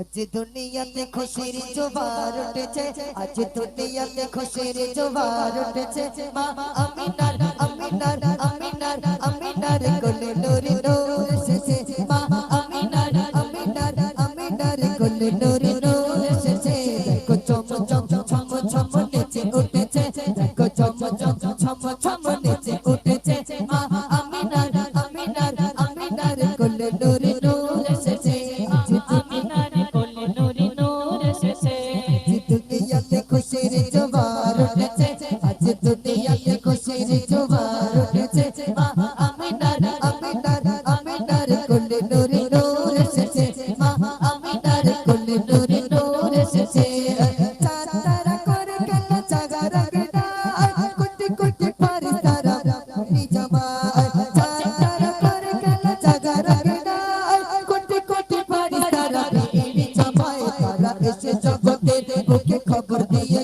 আজ দুনিয়াতে খুশির জোবার উঠেছে। আজ দুনিয়াতে খুশির জোবার উঠেছে। মা আমিনার আমিনার আমিনার আমিনার কোলে নুরি নূর এসেছে। মা আমিনার আমিনার আমিনার কোলে নুরি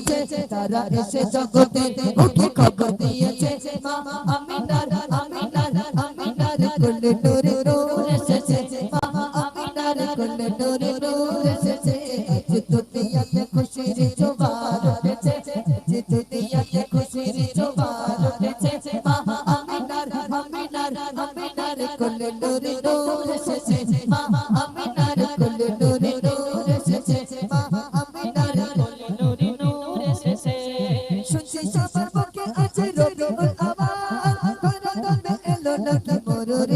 দিয়েছে, তারা এসে জগতে বুকে খবর দিয়েছে। মা আমিনার আমিনার কোলে নুরি নূর এসেছে। মা কোলে নুরি নূর এসেছে। আজ দুনিয়াতে খুশির জোয়ার উঠেছে আজ দুনিয়াতে খুশির জোয়ার উঠেছে মা আমিনার আমিনার কোলে নুরি নূর এসেছে। মা রবিউল আওয়াল তারা দামে এলো নাকি মরুর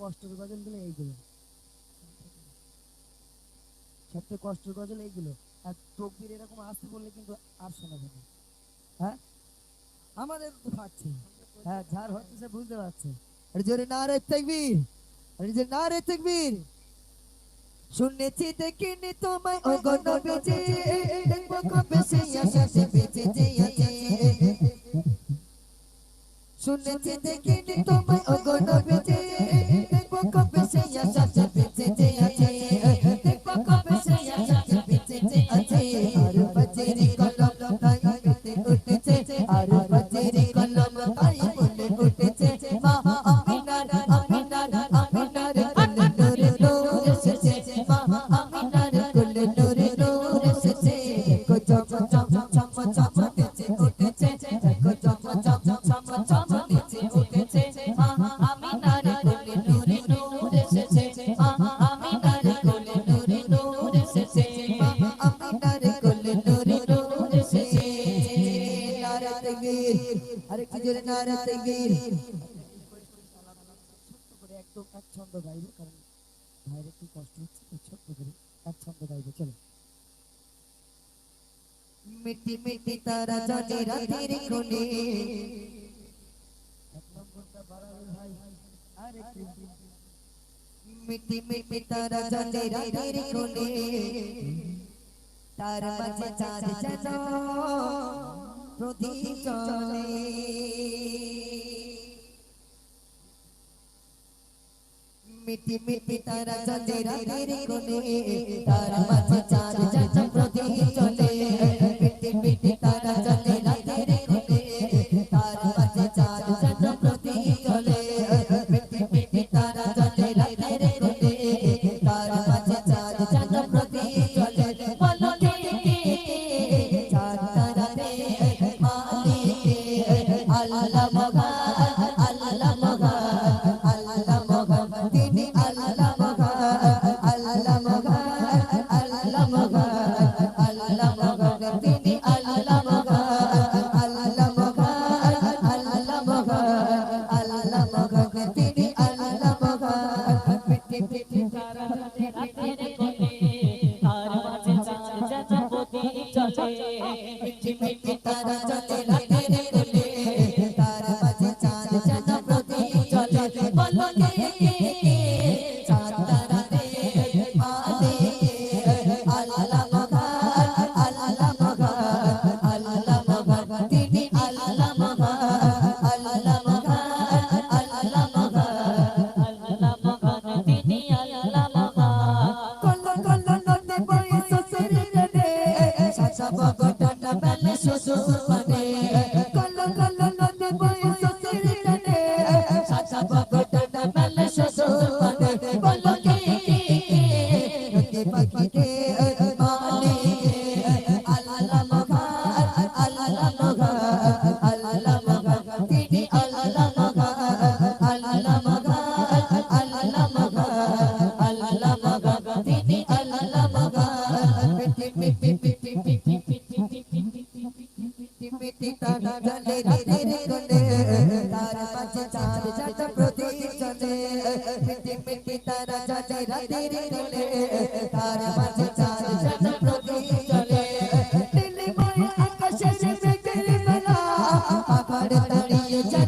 কষ্টের গজলগুলো এইগুলো সবথেকে কষ্টের গজল এইগুলো আর তকবির এরকম আসতে বললে কিন্তু আর শোনাবে না হ্যাঁ আমাদের তো পাচ্ছে হ্যাঁ যার হচ্ছে সে বুঝতে পারছে আর জোরে নারে তকবীর আর যে নারে তকবীর শুনেছি দেখিনি তোমায় ও বেঁচে দেখব কবে সেই আশাতে বেঁচেছে আছে শুনেছি দেখিনি তোমায় ও গণ বেঁচে একদম এক ছন্দ গাইবো? কারণ ভাইয়ের একটু কষ্ট হচ্ছে ছোট্ট করে এক ছন্দ গাইবো? চলো। মিটি মিটি তারা জানে রাতের কোণে। এক নম্বরটা বাড়াবে ভাই। আর একটু মিটি মিটি তারা জানে রাতের কোণে। তার মাঝে চাঁদ যেন প্রদীপ চলে মিটি মিটি তারা জানে রাতের কোণে তার মাঝে চাঁদ যেন মিঠি মিঠি তারা জলে লাগে কথা বলে শ্বশুর পানে কলো কলো নদে বই শ্বশুর কানে সাসা কথা বলে শ্বশুর পানে বলো কি নদে পাখি রে মালে আলা আলা লোঘা আলা আলা লোঘা জলে রাতের কোলে তার মাঝে চাঁদ চাঁদ প্রদীপ জ্বলে মিটি মিটি তারা জলে রাতের কোলে তার মাঝে চাঁদ চাঁদ প্রদীপ জ্বলে নীলিময় আকাশের মেঘের মেলা। আকার দাঁড়িয়ে চাচা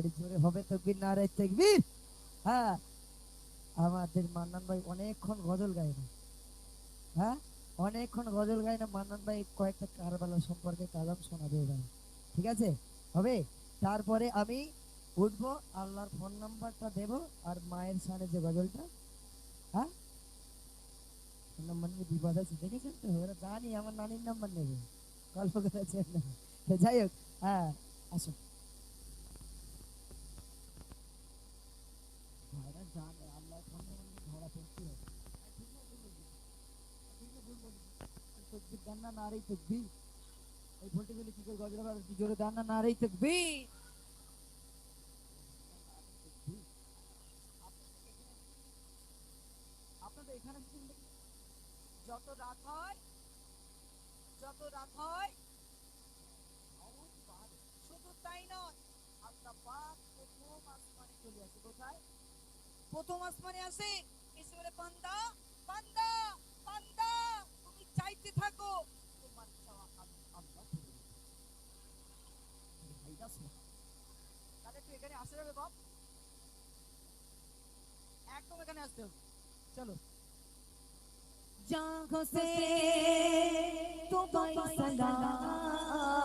এটি জোরে হবে তকবির নারাই তকবির হ্যাঁ। আমাদের মান্নান ভাই অনেকক্ষণ গজল গায় না। হ্যাঁ? অনেকক্ষণ গজল গায় না, মান্নান ভাই কয়েকটা কারবালা সম্পর্কে কালাম শোনাবে এবার। ঠিক আছে? হবে? তারপরে আমি উঠবো, আল্লাহর ফোন নাম্বারটা দেব আর মায়ের সামনে যে গজলটা হ্যাঁ? ফোন নাম্বার নিয়ে বিপদ আছে, দেখেছেন তো? ওরা জানি আমার নানির নাম্বার নেবে। গল্প করেছেন যাই হোক হ্যাঁ আসুন। যত রাত হয় যত রাত হয় শুধু তাই নয় আল্লাহ পাক প্রথম আসমানে চলে আসে কোথায় প্রথম আসমানে আসে এসে বলে বান্দা বান্দা বান্দা তুমি চাইতে থাকো তোমার চাওয়া আমি আল্লাহ করে দেব। আরে ভাইটা শোনো। তাহলে একটু এখানে আসতে হবে বাপ একদম এখানে আসতে হবে চলো जागो से तो भाई सलाम